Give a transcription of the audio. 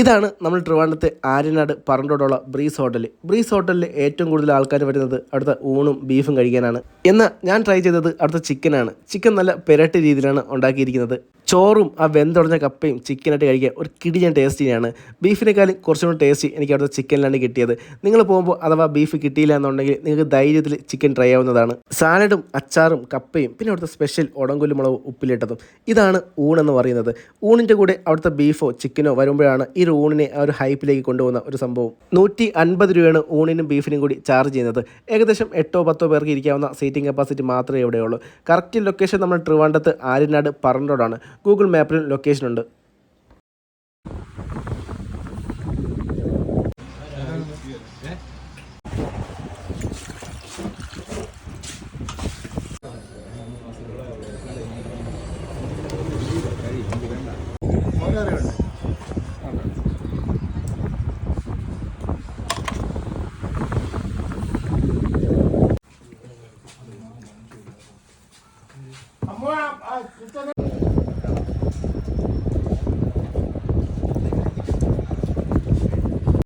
ഇതാണ് നമ്മൾ ട്രിവാൻഡത്തെ ആര്യനാട് പറണ്ടോടുള്ള ബ്രീസ് ഹോട്ടൽ. ബ്രീസ് ഹോട്ടലിൽ ഏറ്റവും കൂടുതൽ ആൾക്കാർ വരുന്നത് അവിടുത്തെ ഊണും ബീഫും കഴിക്കാനാണ്. എന്നാൽ ഞാൻ ട്രൈ ചെയ്തത് അവിടുത്തെ ചിക്കനാണ് ചിക്കൻ നല്ല പെരട്ടി രീതിയിലാണ് ഉണ്ടാക്കിയിരിക്കുന്നത്. ചോറും ആ വെന്തുടഞ്ഞ കപ്പയും ചിക്കനായിട്ട് കഴിക്കാൻ ഒരു കിടിഞ്ഞ ടേസ്റ്റിയാണ് ബീഫിനേക്കാളും കുറച്ചും കൂടി ടേസ്റ്റ് എനിക്ക് അവിടുത്തെ ചിക്കനിലാണ് കിട്ടിയത്. നിങ്ങൾ പോകുമ്പോൾ അഥവാ ബീഫ് കിട്ടിയില്ല എന്നുണ്ടെങ്കിൽ നിങ്ങൾക്ക് ധൈര്യത്തിൽ ചിക്കൻ ട്രൈ ആവുന്നതാണ് സാലഡും അച്ചാറും കപ്പയും പിന്നെ അവിടുത്തെ സ്പെഷ്യൽ ഉടങ്കുലു മുളകും ഉപ്പിലിട്ടതും. ഇതാണ് ഊണെന്ന് പറയുന്നത്. ഊണിന്റെ കൂടെ അവിടുത്തെ ബീഫോ ചിക്കനോ വരുമ്പോഴാണ് ഈ ഊണിനെ ആ ഒരു ഹൈപ്പിലേക്ക് കൊണ്ടുപോകുന്ന ഒരു സംഭവം. നൂറ്റി അൻപത് രൂപയാണ് ഊണിനും ബീഫിനും കൂടി ചാർജ് ചെയ്യുന്നത്. ഏകദേശം എട്ടോ പത്തോ പേർക്ക് ഇരിക്കാവുന്ന സീറ്റിംഗ് കപ്പാസിറ്റി മാത്രമേ ഇവിടെയുള്ളൂ. കറക്റ്റ് ലൊക്കേഷൻ നമ്മൾ ട്രിവാൻഡത്ത് ആര്യനാട് പറണ്ടോടാണ് ഗൂഗിൾ മാപ്പിൽ ലൊക്കേഷനുണ്ട് Amor, ആ a,